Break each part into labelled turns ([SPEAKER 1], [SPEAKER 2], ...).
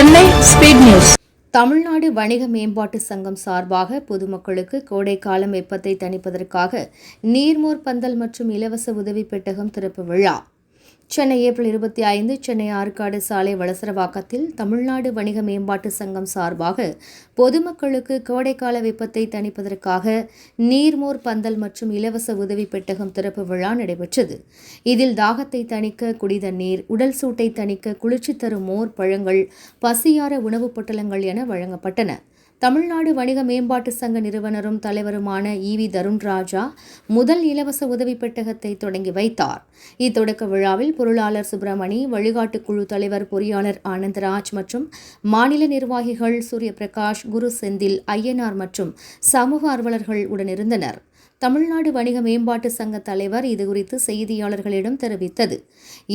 [SPEAKER 1] Chennai speed news.
[SPEAKER 2] Tamil Nadu வணிக மேம்பாட்டு சங்கம் சார்பாக பொதுமக்களுக்கு கோடைக்காலம் வெப்பத்தை தணிப்பதற்காக நீர்மோர் பந்தல் மற்றும் இலவச உதவி பெட்டகம் திறப்பு விழா. சென்னை ஏப்ரல் இருபத்தி ஐந்து சென்னை ஆற்காடு சாலை வளசரவாக்கத்தில் தமிழ்நாடு வணிக மேம்பாட்டு சங்கம் சார்பாக பொதுமக்களுக்கு கோடைக்கால வெப்பத்தை தணிப்பதற்காக நீர்மோர் பந்தல் மற்றும் இலவச உதவி பெட்டகம் திறப்பு விழா நடைபெற்றது. இதில் தாகத்தை தணிக்க குடிதண்ணீர் உடல் சூட்டை தணிக்க குளிர்ச்சி தரும் மோர் பழங்கள் பசியார உணவுப் பொட்டலங்கள் என வழங்கப்பட்டன. தமிழ்நாடு வணிக மேம்பாட்டு சங்க நிறுவனரும் தலைவருமான ஈவி தருண் ராஜா முதல் இலவச உதவி பெட்டகத்தை தொடங்கி வைத்தார். இத்தொடக்க விழாவில் பொருளாளர் சுப்பிரமணி வழிகாட்டு குழு தலைவர் பொறியாளர் ஆனந்தராஜ் மற்றும் மாநில நிர்வாகிகள் சூரியபிரகாஷ் குரு செந்தில் ஐயனார் மற்றும் சமூக ஆர்வலர்கள் உடனிருந்தனர். தமிழ்நாடு வணிக மேம்பாட்டு சங்க தலைவர் இதுகுறித்து செய்தியாளர்களிடம் தெரிவித்தது.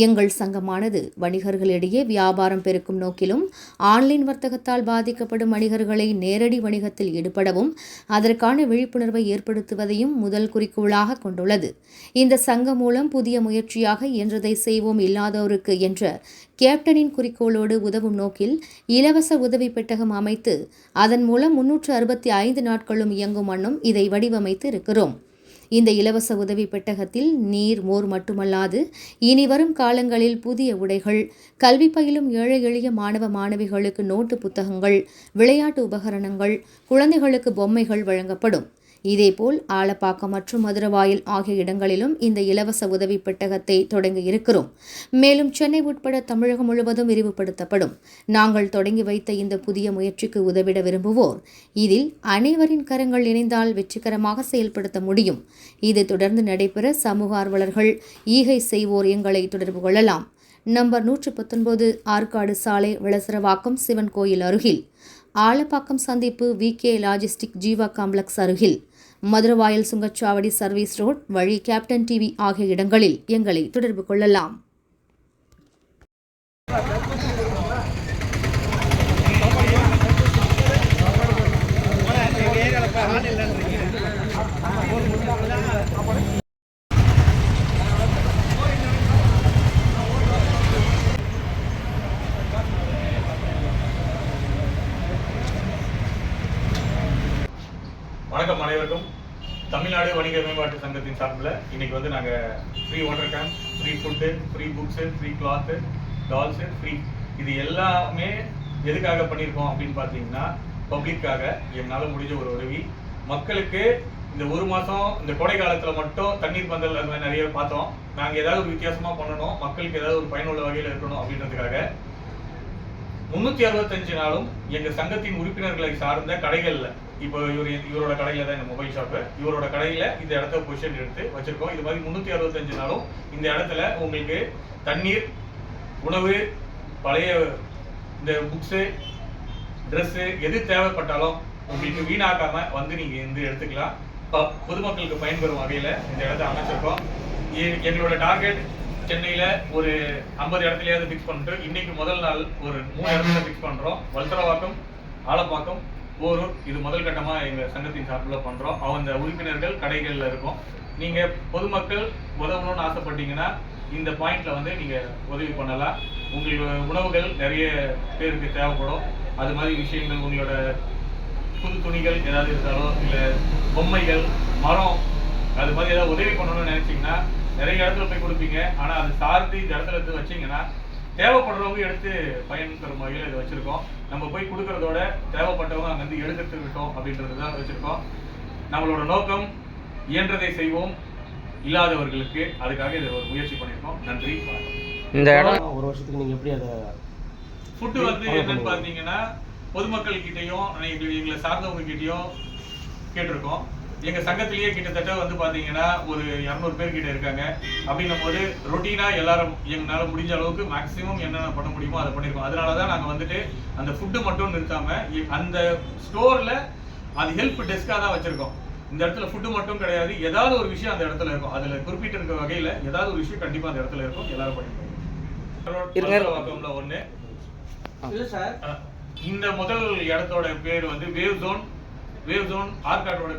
[SPEAKER 2] எங்கள் சங்கமானது வணிகர்களிடையே வியாபாரம் பெருக்கும் நோக்கிலும் ஆன்லைன் வர்த்தகத்தால் பாதிக்கப்படும் வணிகர்களை நேரடி வணிகத்தில் ஈடுபடவும் அதற்கான விழிப்புணர்வை ஏற்படுத்துவதையும் முதல் குறிக்கோளாக கொண்டுள்ளது. இந்த சங்கம் மூலம் புதிய முயற்சியாக என்றதை செய்வோம் இல்லாதோருக்கு என்ற கேப்டனின் குறிக்கோளோடு உதவும் நோக்கில் இலவச உதவி பெட்டகம் அமைத்து அதன் மூலம் முன்னூற்று அறுபத்தி ஐந்து நாட்களும் இயங்கும் வண்ணம் இதை வடிவமைத்து இருக்கிறோம். இந்த இலவச உதவி பெட்டகத்தில் நீர் மோர் மட்டுமல்லாது இனி வரும் காலங்களில் புதிய உடைகள் கல்வி பயிலும் ஏழை எளிய மாணவ மாணவிகளுக்கு நோட்டு புத்தகங்கள் விளையாட்டு உபகரணங்கள் குழந்தைகளுக்கு பொம்மைகள் வழங்கப்படும். இதேபோல் ஆலப்பாக்கம் மற்றும் மதுரவாயில் ஆகிய இடங்களிலும் இந்த இலவச உதவி பெட்டகத்தை தொடங்க இருக்கிறோம். மேலும் சென்னை உட்பட தமிழகம் முழுவதும் விரிவுபடுத்தப்படும். நாங்கள் தொடங்கி வைத்த இந்த புதிய முயற்சிக்கு உதவிட விரும்புவோர். இதில் அனைவரின் கரங்கள் இணைந்தால் வெற்றிகரமாக செயல்படுத்த முடியும். இது தொடர்ந்து நடைபெற சமூக ஆர்வலர்கள் ஈகை செய்வோர் எங்களை தொடர்பு கொள்ளலாம். நம்பர் நூற்று பத்தொன்பது ஆற்காடு சாலை விளசரவாக்கம் சிவன் கோயில் அருகில். ஆலப்பாக்கம் சந்திப்பு V K logistic Jeeva complex அருகில். மதுரவாயல் சுங்கச்சாவடி சர்வீஸ் ரோட் வழி கேப்டன் டிவி ஆகிய இடங்களில் எங்களை தொடர்பு கொள்ளலாம்.
[SPEAKER 3] வணக்கம் அனைவருக்கும். தமிழ்நாடு வணிக மேம்பாட்டு சங்கத்தின் சார்பில் இன்னைக்கு வந்து நாங்கள் free water can free food free books free cloth dolls free இது எல்லாமே எதுக்காக பண்ணியிருக்கோம் அப்படின்னு பார்த்தீங்கன்னா பப்ளிக்காக என்னால் முடிஞ்ச ஒரு உதவி. மக்களுக்கு இந்த ஒரு மாதம் இந்த கோடை காலத்தில் மட்டும் தண்ணீர் பந்தல் அது மாதிரி நிறைய பார்த்தோம். நாங்கள் ஏதாவது ஒரு வித்தியாசமாக பண்ணணும் மக்களுக்கு ஏதாவது ஒரு பயனுள்ள வகையில் இருக்கணும் அப்படின்றதுக்காக. முந்நூற்றி அறுபத்தஞ்சு நாளும் எங்கள் சங்கத்தின் உறுப்பினர்களை சார்ந்த கடைகளில் இப்போ இவர் இவரோட கடையில் தான் இந்த மொபைல் ஷாப்பு இவரோட கடையில் இந்த இடத்த பொசிஷன் எடுத்து வச்சுருக்கோம். இது மாதிரி முந்நூற்றி அறுபத்தஞ்சு நாளும் இந்த இடத்துல உங்களுக்கு தண்ணீர் உணவு பழைய இந்த புக்ஸு ட்ரெஸ்ஸு எது தேவைப்பட்டாலும் உங்களுக்கு வீணாக்காமல் வந்து நீங்கள் வந்து எடுத்துக்கலாம். இப்போ பொதுமக்களுக்கு பயன்பெறும் வகையில் இந்த இடத்த அமைச்சிருக்கோம். எ- எங்களோட டார்கெட் சென்னையில் ஒரு ஐம்பது இடத்துலையாவது ஃபிக்ஸ் பண்ணிட்டு இன்னைக்கு முதல் நாள் ஒரு மூணு இடத்துல ஃபிக்ஸ் பண்ணுறோம் வல்சரவாக்கம் ஆலப்பாக்கம் போரூர் இது முதல் கட்டமாக எங்கள் சங்கத்தின் சார்பில் பண்ணுறோம் அந்த உறுப்பினர்கள் கடைகளில் இருக்கும். நீங்கள் பொதுமக்கள் உதவணும்னு ஆசைப்பட்டீங்கன்னா இந்த பாயிண்டில் வந்து நீங்கள் உதவி பண்ணலாம். உங்களோட உணவுகள் நிறைய பேருக்கு தேவைப்படும். அது மாதிரி விஷயங்கள் உங்களோட புது துணிகள் ஏதாவது இருந்தாலோ இல்லை பொம்மைகள் மரம் அது மாதிரி ஏதாவது உதவி பண்ணணும்னு நினச்சிங்கன்னா நிறைய இடத்துல போய் கொடுப்பீங்க. ஆனால் அது சார்ந்து இந்த இடத்துல எடுத்து வச்சீங்கன்னா தேவைப்படுறவங்க எடுத்து பயன் பெறும் வகையில் இதை வச்சிருக்கோம். நம்ம போய் கொடுக்கறதோட தேவைப்பட்டவங்க அங்க வந்து எடுத்துக்கிட்டோம் அப்படின்றது தான் வச்சிருக்கோம். நம்மளோட நோக்கம் இயன்றதை செய்வோம். இல்லாதவர்களுக்கு அதுக்காக இதை ஒரு முயற்சி பண்ணியிருக்கோம் நன்றி வணக்கம்.
[SPEAKER 4] இந்த இடம்
[SPEAKER 5] ஒரு வருஷத்துக்கு நீங்க எப்படி அதை
[SPEAKER 3] ஃபுட்டு வந்து என்னன்னு பார்த்தீங்கன்னா பொதுமக்கள் கிட்டயும் எங்களை சார்ந்தவங்க கிட்டயும் கேட்டிருக்கோம். எங்க சங்கத்திலேயே கிட்டத்தட்ட வந்து பாத்தீங்கன்னா ஒரு இரநூறு பேர் கிட்ட இருக்காங்க. அப்படின்னும் போது ரொட்டீனா எல்லாரும் எங்களால முடிஞ்ச அளவுக்கு மேக்ஸிமம் என்னென்ன பண்ண முடியுமோ அதை பண்ணிருக்கோம். அதனால தான் நாங்க வந்துட்டு அந்த ஃபுட்டு மட்டும் நிறுத்தாம அந்த ஸ்டோர்ல அது ஹெல்ப் டெஸ்கா தான் வச்சிருக்கோம். இந்த இடத்துல ஃபுட்டு மட்டும் கிடையாது. ஏதாவது ஒரு விஷயம் அந்த இடத்துல இருக்கும். அதுல குறிப்பிட்ட இருக்க வகையில ஏதாவது ஒரு விஷயம் கண்டிப்பா அந்த இடத்துல இருக்கும். எல்லாரும்
[SPEAKER 4] இருங்க.
[SPEAKER 3] பண்ணிருக்கோம் ஒண்ணு. இந்த முதல் இடத்தோட பேர் வந்து wave zone wave zone Arcot road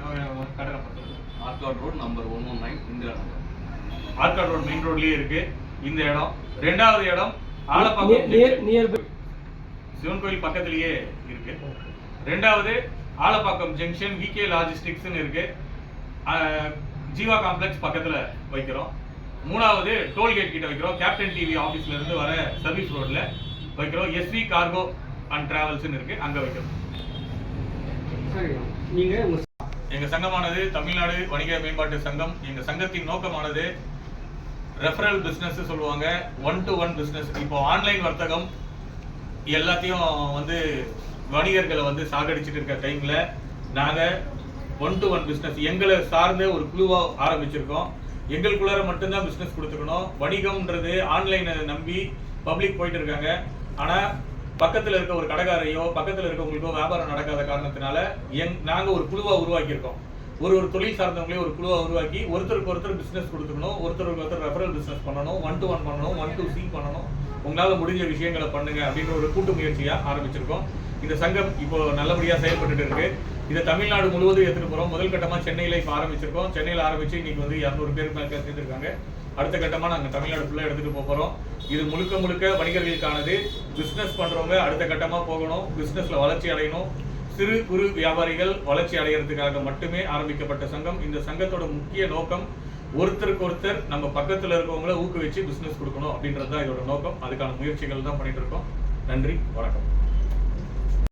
[SPEAKER 3] கடற்கப்பட்டது
[SPEAKER 6] Arcot road number one one nine Indira Nagar
[SPEAKER 3] Arcot road main ரோட்லயே இருக்கு. இந்த இடம். ரெண்டாவது இடம் Alappakkam
[SPEAKER 5] near near by
[SPEAKER 3] Sivan கோயில் பக்கத்துலயே இருக்கு. ரெண்டாவது ஆலப்பாக்கம் ஜங்ஷன் விகே லாஜிஸ்டிக்ஸ்னு இருக்கு. ஜீவா காம்ப்ளெக்ஸ் பக்கத்துல வைக்கிறோம். மூணாவது டோல்கேட் கிட்ட வைக்கிறோம். கேப்டன் டிவி ஆபீஸ்ல இருந்து வர சர்வீஸ் ரோட்ல வைக்கிறோம். எஸ்வி கார்கோ அண்ட் டிராவல்ஸ்னு இருக்கு. அங்க வைக்கிறோம். எங்கள் சங்கமானது தமிழ்நாடு வணிக மேம்பாட்டு சங்கம். எங்கள் சங்கத்தின் நோக்கமானது ரெஃபரல் பிஸ்னஸ் சொல்லுவாங்க. ஒன் டு ஒன் பிஸ்னஸ் இப்போ ஆன்லைன் வர்த்தகம் எல்லாத்தையும் வந்து வணிகர்களை வந்து சாகடிச்சிட்டு இருக்க டைமில் நாங்கள் ஒன் டு ஒன் பிஸ்னஸ் எங்களை சார்ந்த ஒரு குழுவாக ஆரம்பிச்சிருக்கோம். எங்களுக்குள்ளார மட்டும்தான் பிஸ்னஸ் கொடுத்துக்கணும். வணிகம்ன்றது ஆன்லைனை நம்பி பப்ளிக் போயிட்டு இருக்காங்க. ஆனால் பக்கத்துல இருக்க ஒரு கடைக்காரையோ பக்கத்துல இருக்கவங்களுக்கோ வியாபாரம் நடக்காத காரணத்தினால எங் நாங்க ஒரு குழுவா உருவாக்கியிருக்கோம். ஒரு ஒரு தொழில் சார்ந்தவங்களே ஒரு குழுவா உருவாக்கி ஒருத்தருக்கு ஒருத்தர் பிசினஸ் கொடுத்துக்கணும் ஒருத்தருக்கு ஒருத்தர் ரெஃபரல் பிசினஸ் பண்ணணும் ஒன் டு ஒன் பண்ணணும் ஒன் டு சி பண்ணணும். உங்களால முடிஞ்ச விஷயங்களை பண்ணுங்க அப்படின்ற ஒரு கூட்டு முயற்சியா ஆரம்பிச்சிருக்கோம். இந்த சங்கம் இப்போ நல்லபடியா செயல்பட்டுட்டு இருக்கு. இதை தமிழ்நாடு முழுவதும் எடுத்துகிட்டு போகிறோம் முதல் கட்டமாக சென்னையில் இப்போ ஆரம்பிச்சிருக்கோம். சென்னையில் ஆரம்பித்து இன்றைக்கி வந்து இரநூறு பேர் மேலே சேர்த்துருக்காங்க அடுத்த கட்டமாக நாங்கள் தமிழ்நாடு ஃபுல்லாக எடுத்துகிட்டு போக இது முழுக்க முழுக்க வணிகர்களுக்கானது. பிஸ்னஸ் பண்ணுறவங்க அடுத்த கட்டமாக போகணும். பிஸ்னஸில் வளர்ச்சி அடையணும். சிறு குறு வியாபாரிகள் வளர்ச்சி அடைகிறதுக்காக மட்டுமே ஆரம்பிக்கப்பட்ட சங்கம். இந்த சங்கத்தோட முக்கிய நோக்கம் ஒருத்தருக்கு ஒருத்தர் நம்ம பக்கத்தில் இருக்கவங்கள ஊக்குவிச்சு பிஸ்னஸ் கொடுக்கணும் அப்படின்றது தான் இதோட நோக்கம். அதுக்கான முயற்சிகள் தான் பண்ணிட்டு இருக்கோம். நன்றி வணக்கம்.